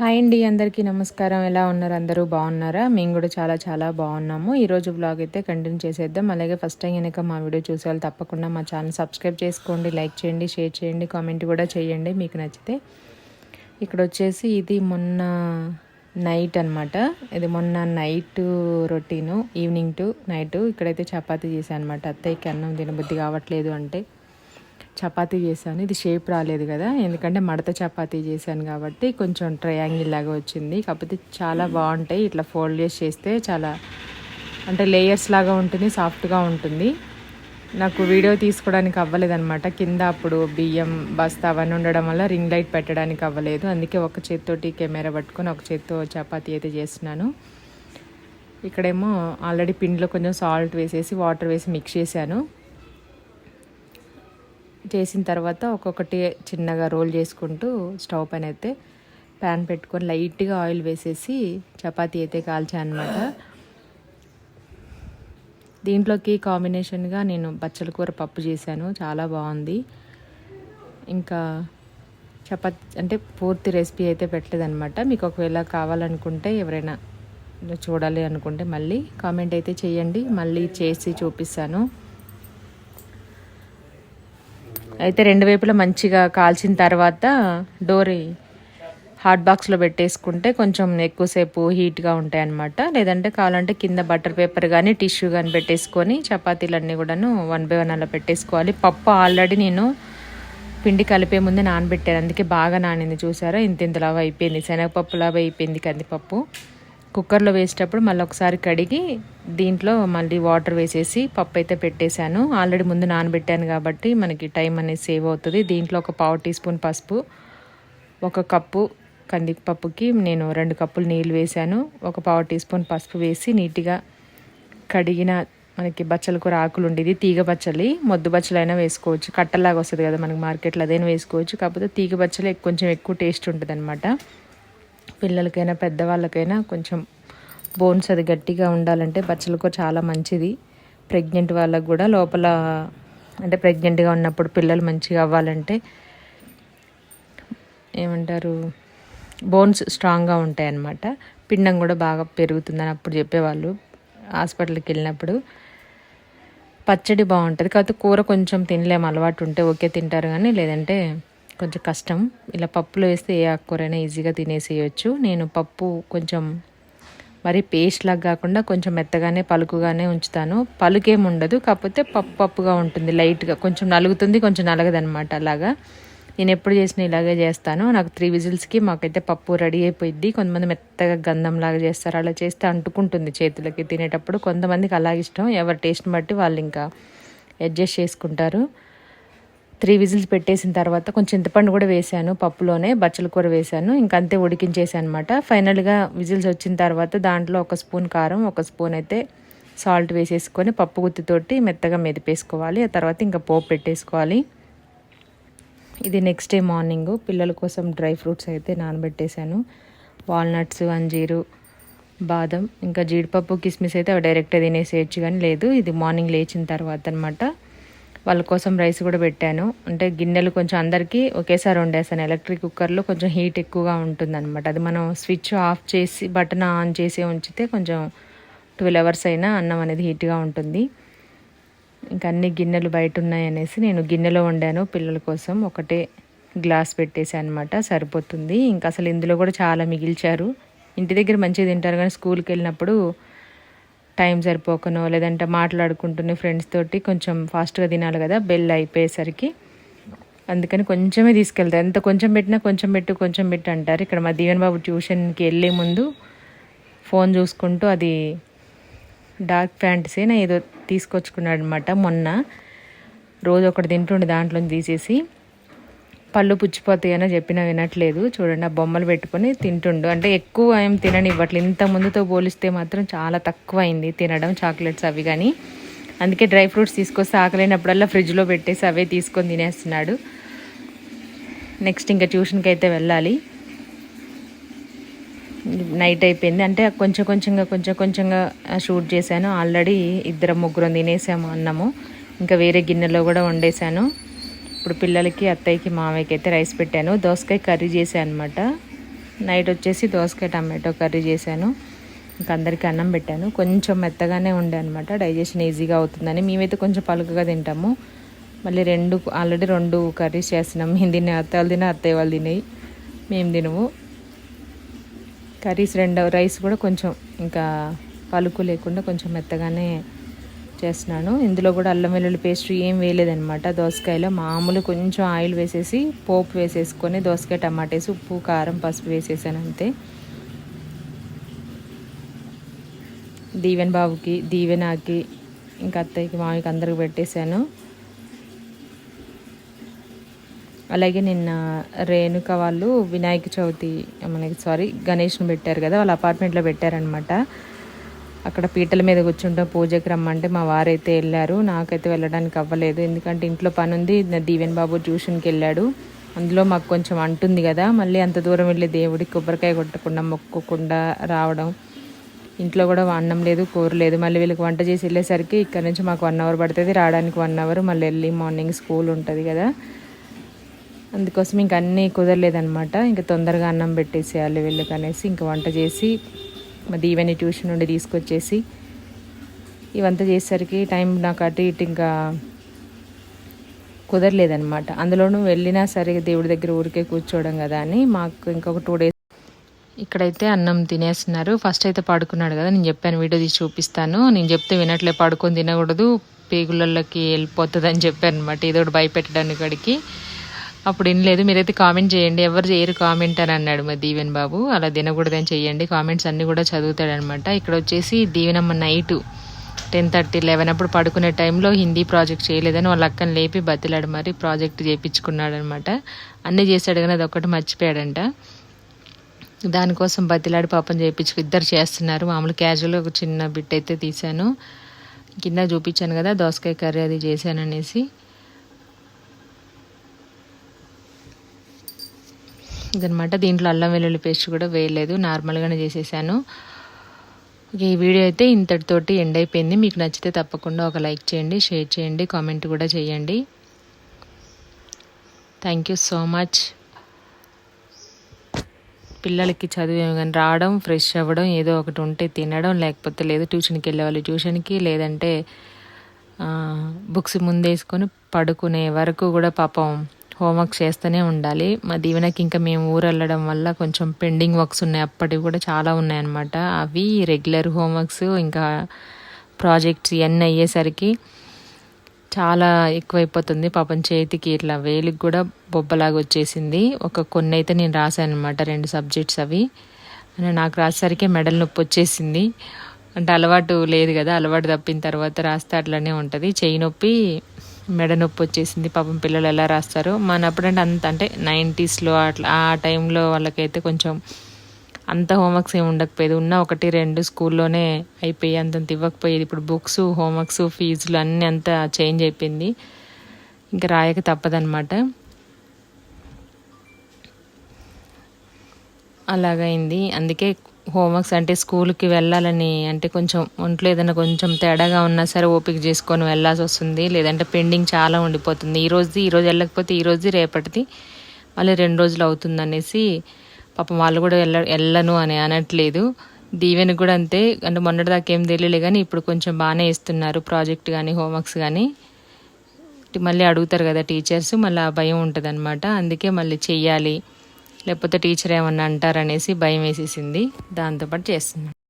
Hi అండి అందరికీ నమస్కారం. ఎలా ఉన్నారు? అందరూ బాగున్నారా? మేము కూడా చాలా చాలా బాగున్నాము. ఈరోజు బ్లాగ్ అయితే కంటిన్యూ చేసేద్దాం. అలాగే ఫస్ట్ టైం కనుక మా వీడియో చూసే వాళ్ళు తప్పకుండా మా ఛానల్ సబ్స్క్రైబ్ చేసుకోండి లైక్ చేయండి షేర్ చేయండి కామెంట్ కూడా చేయండి. మీకు నచ్చితే ఇక్కడ వచ్చేసి ఇది మొన్న నైట్ అనమాట ఇది మొన్న night routine evening to night ఇక్కడైతే చపాతీ చేశాను అనమాట అత్తయ్యకి అన్నం తినబుద్ధి కావట్లేదు అంటే చపాతీ చేశాను. ఇది షేప్ రాలేదు కదా. ఎందుకంటే మడత చపాతీ చేశాను కాబట్టి కొంచెం ట్రయాంగిల్ లాగా వచ్చింది. కాకపోతే చాలా బాగుంటాయి. ఇట్లా ఫోల్డ్ చేసి చేస్తే చాలా అంటే లేయర్స్ లాగా ఉంటుంది సాఫ్ట్గా ఉంటుంది. నాకు వీడియో తీసుకోవడానికి అవ్వలేదన్నమాట. కింద అప్పుడు బియ్యం బస్తా అవన్నీ ఉండడం వల్ల రింగ్ లైట్ పెట్టడానికి అవ్వలేదు. అందుకే ఒక చేత్తోటి కెమెరా పట్టుకొని ఒక చేత్తో చపాతీ అయితే చేస్తున్నాను. ఇక్కడేమో ఆల్రెడీ పిండిలో కొంచెం సాల్ట్ వేసేసి వాటర్ వేసి మిక్స్ చేశాను. చేసిన తర్వాత ఒక్కొక్కటి చిన్నగా రోల్ చేసుకుంటూ స్టవ్ పైన అయితే ప్యాన్ పెట్టుకొని లైట్గా ఆయిల్ వేసేసి చపాతీ అయితే కాల్చా అనమాట దీంట్లోకి కాంబినేషన్గా నేను బచ్చల కూర పప్పు చేశాను. చాలా బాగుంది. ఇంకా చపాతి అంటే పూర్తి రెసిపీ అయితే పెట్టలేదన్నమాట. మీకు ఒకవేళ కావాలనుకుంటే ఎవరైనా చూడాలి అనుకుంటే మళ్ళీ కామెంట్ అయితే చేయండి. మళ్ళీ చేసి చూపిస్తాను. అయితే రెండు వైపులా మంచిగా కాల్చిన తర్వాత డోరీ హాట్ బాక్స్లో పెట్టేసుకుంటే కొంచెం ఎక్కువసేపు హీట్గా ఉంటాయి అనమాట లేదంటే కావాలంటే కింద బటర్ పేపర్ కానీ టిష్యూ కానీ పెట్టేసుకొని చపాతీలన్నీ కూడాను వన్ బై వన్ అలా పెట్టేసుకోవాలి. పప్పు ఆల్రెడీ నేను పిండి కలిపే ముందే నానబెట్టాను. అందుకే బాగా నానింది చూసారా? ఇంత ఇంతలాగా అయిపోయింది. శనగపప్పులాగా అయిపోయింది కందిపప్పు. కుక్కర్లో వేసేటప్పుడు మళ్ళీ ఒకసారి కడిగి దీంట్లో మళ్ళీ వాటర్ వేసేసి పప్పు అయితే పెట్టేశాను. ఆల్రెడీ ముందు నానబెట్టాను కాబట్టి మనకి టైం అనేది సేవ్ అవుతుంది. దీంట్లో ఒక పావు టీ స్పూన్ పసుపు ఒక కప్పు కందిపప్పుకి నేను రెండు కప్పులు నీళ్ళు వేశాను. ఒక పావు టీ స్పూన్ పసుపు వేసి నీట్గా కడిగిన మనకి బచ్చల కూర ఆకులు ఉండేది తీగ బచ్చలి. మొద్దు బచ్చలైనా వేసుకోవచ్చు. కట్టలాగా వస్తుంది కదా మనకి మార్కెట్లో అదైనా వేసుకోవచ్చు. కాకపోతే తీగ బచ్చలు కొంచెం ఎక్కువ టేస్ట్ ఉంటుంది అనమాట పిల్లలకైనా పెద్దవాళ్ళకైనా కొంచెం బోన్స్ అది గట్టిగా ఉండాలంటే బచ్చలకు చాలా మంచిది. ప్రెగ్నెంట్ వాళ్ళకు కూడా లోపల అంటే ప్రెగ్నెంట్గా ఉన్నప్పుడు పిల్లలు మంచిగా అవ్వాలంటే ఏమంటారు బోన్స్ స్ట్రాంగ్గా ఉంటాయి అన్నమాట పిండం కూడా బాగా పెరుగుతుందని అప్పుడు చెప్పేవాళ్ళు. హాస్పిటల్కి వెళ్ళినప్పుడు పచ్చడి బాగుంటుంది. కాకపోతే కూర కొంచెం తినలేము అలవాటు ఉంటే ఓకే తింటారు కానీ లేదంటే కొంచెం కష్టం. ఇలా పప్పులో వేస్తే ఏ ఆకుకూరైనా ఈజీగా తినేసేయచ్చు. నేను పప్పు కొంచెం మరి పేస్ట్ లాగా కాకుండా కొంచెం మెత్తగానే పలుకుగానే ఉంచుతాను. పలుకేం ఉండదు. కాకపోతే పప్పు పప్పుగా ఉంటుంది. లైట్గా కొంచెం నలుగుతుంది కొంచెం నలగదనమాట అలాగా. నేను ఎప్పుడు చేసిన ఇలాగే చేస్తాను. నాకు త్రీ విజిల్స్కి మాకైతే పప్పు రెడీ అయిపోయింది కొంతమంది మెత్తగా గంధం లాగా చేస్తారు. అలా చేస్తే అంటుకుంటుంది చేతులకి. తినేటప్పుడు కొంతమందికి అలాగే ఇష్టం. ఎవరి టేస్ట్ని బట్టి వాళ్ళు ఇంకా అడ్జస్ట్ చేసుకుంటారు. త్రీ విజిల్స్ పెట్టేసిన తర్వాత కొంచెం చింతపండు కూడా వేసాను పప్పులోనే బచ్చల కూర వేసాను ఇంకంతే ఉడికించేసాను అనమాట ఫైనల్గా విజిల్స్ వచ్చిన తర్వాత దాంట్లో ఒక స్పూన్ కారం ఒక స్పూన్ అయితే సాల్ట్ వేసేసుకొని పప్పు గుత్తితోటి మెత్తగా మెదిపేసుకోవాలి. ఆ తర్వాత ఇంకా పోపు పెట్టేసుకోవాలి. ఇది నెక్స్ట్ డే మార్నింగ్ పిల్లల కోసం డ్రై ఫ్రూట్స్ అయితే నానబెట్టేశాను. వాల్నట్స్ అంజీరు బాదం ఇంకా జీడిపప్పు కిస్మిస్ అయితే అవి డైరెక్ట్గా తినేసేయచ్చు కానీ లేదు. ఇది మార్నింగ్ లేచిన తర్వాత అనమాట వాళ్ళ కోసం రైస్ కూడా పెట్టాను. అంటే గిన్నెలు కొంచెం అందరికీ ఒకేసారి వండేసాను. ఎలక్ట్రిక్ కుక్కర్లో కొంచెం హీట్ ఎక్కువగా ఉంటుందన్నమాట. అది మనం స్విచ్ ఆఫ్ చేసి బటన్ ఆన్ చేసి ఉంచితే కొంచెం ట్వెల్వ్ అవర్స్ అయినా అన్నం అనేది హీట్గా ఉంటుంది. ఇంకా అన్ని గిన్నెలు బయట ఉన్నాయనేసి నేను గిన్నెలో వండాను. పిల్లల కోసం ఒకటే గ్లాస్ పెట్టేసాను అనమాట సరిపోతుంది. ఇంకా అసలు ఇందులో కూడా చాలా మిగిల్చారు. ఇంటి దగ్గర మంచిగా తింటారు కానీ స్కూల్కి వెళ్ళినప్పుడు టైం సరిపోకనో లేదంటే మాట్లాడుకుంటున్న ఫ్రెండ్స్ తోటి కొంచెం ఫాస్ట్గా తినాలి కదా బెల్ అయిపోయేసరికి. అందుకని కొంచెమే తీసుకెళ్తారు ఎంత కొంచెం పెట్టినా కొంచెం పెట్టు కొంచెం పెట్టు అంటారు. ఇక్కడ మా దీవెన్ బాబు ట్యూషన్కి వెళ్ళే ముందు ఫోన్ చూసుకుంటూ అది డార్క్ ఫ్యాంటసీనా ఏదో తీసుకొచ్చుకున్నాడు అనమాట మొన్న. రోజు ఒకటి తింటుండే దాంట్లో తీసేసి. పళ్ళు పుచ్చిపోతాయని చెప్పినా వినట్లేదు. చూడండి ఆ బొమ్మలు పెట్టుకొని తింటుండు. అంటే ఎక్కువ ఏం తిననివ్వట్లేదు. ఇంత ముందుతో పోలిస్తే మాత్రం చాలా తక్కువ అయింది తినడం చాక్లెట్స్ అవి కానీ అందుకే డ్రై ఫ్రూట్స్ తీసుకొస్తే ఆకలేనప్పుడల్లా ఫ్రిడ్జ్లో పెట్టేసి అవే తీసుకొని తినేస్తున్నాడు. నెక్స్ట్ ఇంకా ట్యూషన్కి అయితే వెళ్ళాలి. నైట్ అయిపోయింది. అంటే కొంచెం కొంచెంగా కొంచెం కొంచెంగా షూట్ చేశాను. ఆల్రెడీ ఇద్దరం ముగ్గురం తినేసాము అన్నము. ఇంకా వేరే గిన్నెలో కూడా వండేశాను. ఇప్పుడు పిల్లలకి అత్తయ్యకి మావయ్యకి అయితే రైస్ పెట్టాను. దోసకాయ కర్రీ చేశాను అనమాట నైట్ వచ్చేసి దోసకాయ టమాటో కర్రీ చేశాను. ఇంకా అందరికీ అన్నం పెట్టాను. కొంచెం మెత్తగానే ఉండే అనమాట డైజెషన్ ఈజీగా అవుతుందని మేమైతే కొంచెం పలుకగా తింటాము. మళ్ళీ రెండు ఆల్రెడీ రెండు కర్రీస్ చేస్తున్నాం మేము తినే అత్తలు తినే అత్తయ్య వాళ్ళు తినేవి మేము తినము. కర్రీస్ రెండవ రైస్ కూడా కొంచెం ఇంకా పలుకు లేకుండా కొంచెం మెత్తగానే చేస్తున్నాను. ఇందులో కూడా అల్లం వెల్లుల్లి పేస్ట్ ఏం వేయలేదనమాట దోసకాయలో మామూలు కొంచెం ఆయిల్ వేసేసి పోపు వేసేసుకొని దోసకాయ టమాటేసి ఉప్పు కారం పసుపు వేసేసాను అంతే. దీవెన్ బాబుకి దీవెనాకి ఇంకా అత్తయ్యకి మామయ్యకి అందరికి పెట్టేశాను. అలాగే నిన్న రేణుక వాళ్ళు వినాయక చవితి మనకి సారీ గణేష్ని పెట్టారు కదా వాళ్ళ అపార్ట్మెంట్లో పెట్టారనమాట అక్కడ పీటల మీద కూర్చుంటాం పూజకి రమ్మంటే మా వారైతే వెళ్ళారు. నాకైతే వెళ్ళడానికి అవ్వలేదు. ఎందుకంటే ఇంట్లో పని ఉంది దీవెన్ బాబు ట్యూషన్కి వెళ్ళాడు. అందులో మాకు కొంచెం అంటుంది కదా. మళ్ళీ అంత దూరం వెళ్ళి దేవుడికి కొబ్బరికాయ కొట్టకుండా మొక్కకుండా రావడం. ఇంట్లో కూడా అన్నం లేదు కూర లేదు. మళ్ళీ వీళ్ళకి వంట చేసి వెళ్ళేసరికి ఇక్కడ నుంచి మాకు వన్ అవర్ పడుతుంది. రావడానికి వన్ అవర్. మళ్ళీ వెళ్ళి మార్నింగ్ స్కూల్ ఉంటుంది కదా. అందుకోసం ఇంక అన్నీ కుదరలేదనమాట ఇంకా తొందరగా అన్నం పెట్టేసేయాలి వీళ్ళకి అనేసి ఇంకా వంట చేసి మా దీవెని ట్యూషన్ నుండి తీసుకొచ్చేసి ఇవంతా చేసేసరికి టైం నాకు అటు ఇటు ఇంకా కుదరలేదనమాట అందులోనూ వెళ్ళినా సరే దేవుడి దగ్గర ఊరికే కూర్చోవడం కదా అని మాకు ఇంకొక టూ డేస్ ఇక్కడైతే అన్నం తినేస్తున్నారు. ఫస్ట్ అయితే పడుకున్నాడు కదా నేను చెప్పాను వీడియో తీసి చూపిస్తాను. నేను చెప్తే వినట్లే పడుకొని తినకూడదు పేగులలోకి వెళ్ళిపోతుంది అని చెప్పాను అనమాట ఏదో భయపెట్టడానికి అడిగి అప్పుడు వినలేదు. మీరైతే కామెంట్ చేయండి. ఎవరు చేయరు కామెంట్ అని అన్నాడు మా దీవెన్ బాబు. అలా తినకూడదని చేయండి కామెంట్స్ అన్నీ కూడా చదువుతాడనమాట. ఇక్కడ వచ్చేసి దీవెనమ్మ నైటు టెన్ థర్టీ లెవెన్ అప్పుడు పడుకునే టైంలో హిందీ ప్రాజెక్ట్ చేయలేదని వాళ్ళ అక్కని లేపి బతిలాడు మరి ప్రాజెక్ట్ చేయించుకున్నాడు అనమాట అన్నీ చేశాడు కానీ అది ఒకటి మర్చిపోయాడంట. దానికోసం బతిలాడి పాపం చేయించుకు ఇద్దరు చేస్తున్నారు. మామూలు క్యాజువల్ ఒక చిన్న బిట్ అయితే తీశాను. కింద చూపించాను కదా దోసకాయ కర్రీ అది చేశాను అనేసి ఇదనమాట దీంట్లో అల్లం వెల్లుల్లి పేస్ట్ కూడా వేయలేదు. నార్మల్గానే చేసేసాను. ఈ వీడియో అయితే ఇంతటితోటి ఎండ్ అయిపోయింది. మీకు నచ్చితే తప్పకుండా ఒక లైక్ చేయండి షేర్ చేయండి కామెంట్ కూడా చేయండి. థ్యాంక్ యూ సో మచ్ పిల్లలకి చదివేమి కానీ రావడం ఫ్రెష్ అవ్వడం ఏదో ఒకటి ఉంటే తినడం లేకపోతే లేదు ట్యూషన్కి వెళ్ళేవాళ్ళు ట్యూషన్కి లేదంటే బుక్స్ ముందేసుకొని పడుకునే వరకు కూడా పాపం హోంవర్క్ చేస్తూనే ఉండాలి. మా దీవెనకి ఇంకా మేము ఊరు వెళ్ళడం వల్ల కొంచెం పెండింగ్ వర్క్స్ ఉన్నాయి. అప్పటివి కూడా చాలా ఉన్నాయన్నమాట. అవి రెగ్యులర్ హోంవర్క్స్ ఇంకా ప్రాజెక్ట్స్ ఇవన్నీ అయ్యేసరికి చాలా ఎక్కువైపోతుంది. పాపం చేతికి ఇట్లా వేలికి కూడా బొబ్బలాగా వచ్చేసింది. ఒక కొన్ని అయితే నేను రాశాను అనమాట రెండు సబ్జెక్ట్స్ అవి. నాకు రాసేసరికి మెడల్ నొప్పి వచ్చేసింది. అంటే అలవాటు లేదు కదా అలవాటు తప్పిన తర్వాత రాస్తే అట్లనే ఉంటుంది. చేయి నొప్పి మెడ నొప్పి వచ్చేసింది పాపం పిల్లలు ఎలా రాస్తారు. మనప్పుడంటే అంత అంటే నైంటీస్లో అట్లా ఆ టైంలో వాళ్ళకైతే కొంచెం అంత హోంవర్క్స్ ఏమి ఉండకపోయేది. ఉన్న ఒకటి రెండు స్కూల్లోనే అయిపోయి అంతంత ఇవ్వకపోయేది. ఇప్పుడు బుక్స్ హోంవర్క్స్ ఫీజులు అన్నీ అంతా చేంజ్ అయిపోయింది. ఇంకా రాయక తప్పదనమాట అలాగైంది. అందుకే హోంవర్క్స్ అంటే స్కూల్కి వెళ్ళాలని అంటే కొంచెం ఒంట్లో ఏదైనా కొంచెం తేడాగా ఉన్నా సరే ఓపిక చేసుకొని వెళ్ళాల్సి వస్తుంది. లేదంటే పెండింగ్ చాలా ఉండిపోతుంది. ఈ రోజుది ఈరోజు వెళ్ళకపోతే ఈ రోజు రేపటిది మళ్ళీ రెండు రోజులు అవుతుంది అనేసి పాపం వాళ్ళు కూడా వెళ్ళ వెళ్ళను అని అనట్లేదు. దీవెని కూడా అంతే. అంటే మొన్నటిదాకా ఏం తెలియలే కానీ ఇప్పుడు కొంచెం బాగానే ఇస్తున్నారు ప్రాజెక్ట్ కానీ హోంవర్క్స్ కానీ. మళ్ళీ అడుగుతారు కదా టీచర్స్ మళ్ళీ ఆ భయం ఉంటుంది అనమాట అందుకే మళ్ళీ చెయ్యాలి. లేకపోతే టీచర్ ఏమన్నా అంటారనేసి భయం వేసేసింది. దాంతోపాటు చేస్తున్నాను